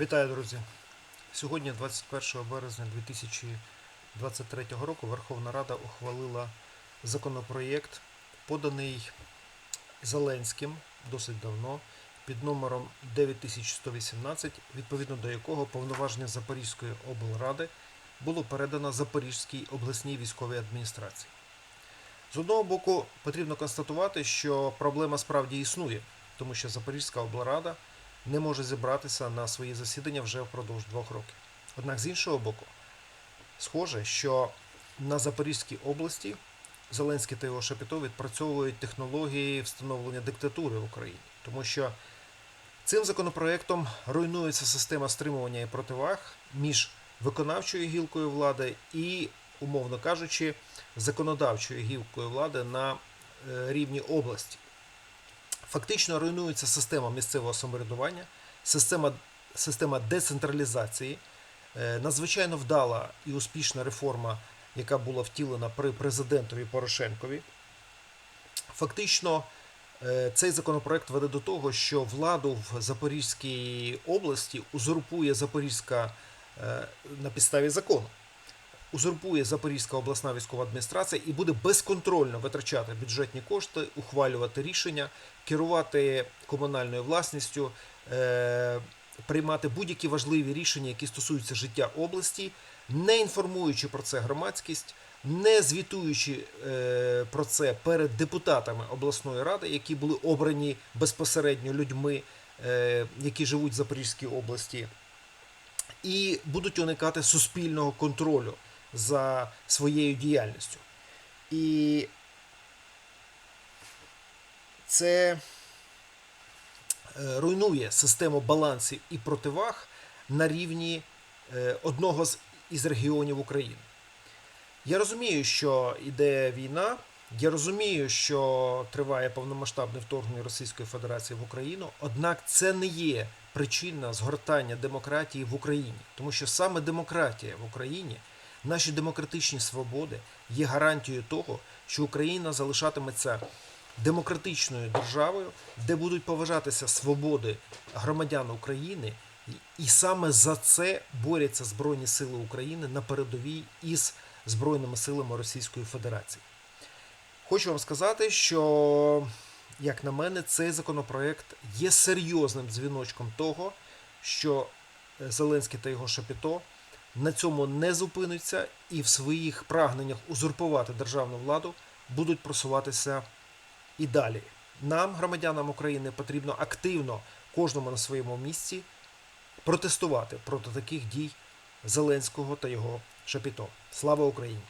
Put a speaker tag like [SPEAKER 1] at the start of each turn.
[SPEAKER 1] Вітаю, друзі! Сьогодні, 21 березня 2023 року, Верховна Рада ухвалила законопроєкт, поданий Зеленським досить давно, під номером 9118, відповідно до якого повноваження Запорізької облради було передано Запорізькій обласній військовій адміністрації. З одного боку, потрібно констатувати, що проблема справді існує, тому що Запорізька облрада не може зібратися на свої засідання вже впродовж двох років. Однак з іншого боку, схоже, що на Запорізькій області Зеленський та його Шапіто відпрацьовують технології встановлення диктатури в Україні, тому що цим законопроектом руйнується система стримування і противаг між виконавчою гілкою влади і, умовно кажучи, законодавчою гілкою влади на е, рівні області. Фактично руйнується система місцевого самоврядування, система, система децентралізації, Е, надзвичайно вдала і успішна реформа, яка була втілена при президентові Порошенкові. Фактично, е, цей законопроект веде до того, що владу в Запорізькій області узурпує Запорізька е, на підставі закону. Узурпує Запорізька обласна військова адміністрація і буде безконтрольно витрачати бюджетні кошти, ухвалювати рішення, керувати комунальною власністю, е, приймати будь-які важливі рішення, які стосуються життя області, не інформуючи про це громадськість, не звітуючи е, про це перед депутатами обласної ради, які були обрані безпосередньо людьми, е, які живуть в Запорізькій області, і будуть уникати суспільного контролю за своєю діяльністю. І це е, руйнує систему балансів і противаг на рівні е, одного з із регіонів України. Я розумію, що йде війна. Я розумію, що триває повномасштабне вторгнення Російської Федерації в Україну, однак це не є причина згортання демократії в Україні, тому що саме демократія в Україні, наші демократичні свободи є гарантією того, що Україна залишатиметься демократичною державою, де будуть поважатися свободи громадян України, і- саме за це борються Збройні Сили України на передовій із Збройними силами Російської Федерації. Хочу вам сказати, що, як на мене, цей законопроект є серйозним дзвіночком того, що е, Зеленський та його Шапіто на цьому не зупиниться і в своїх прагненнях узурпувати державну владу будуть просуватися і далі. Нам, громадянам України, потрібно активно кожному на своєму місці протестувати проти таких дій Зеленського та його Шапіто. Слава Україні!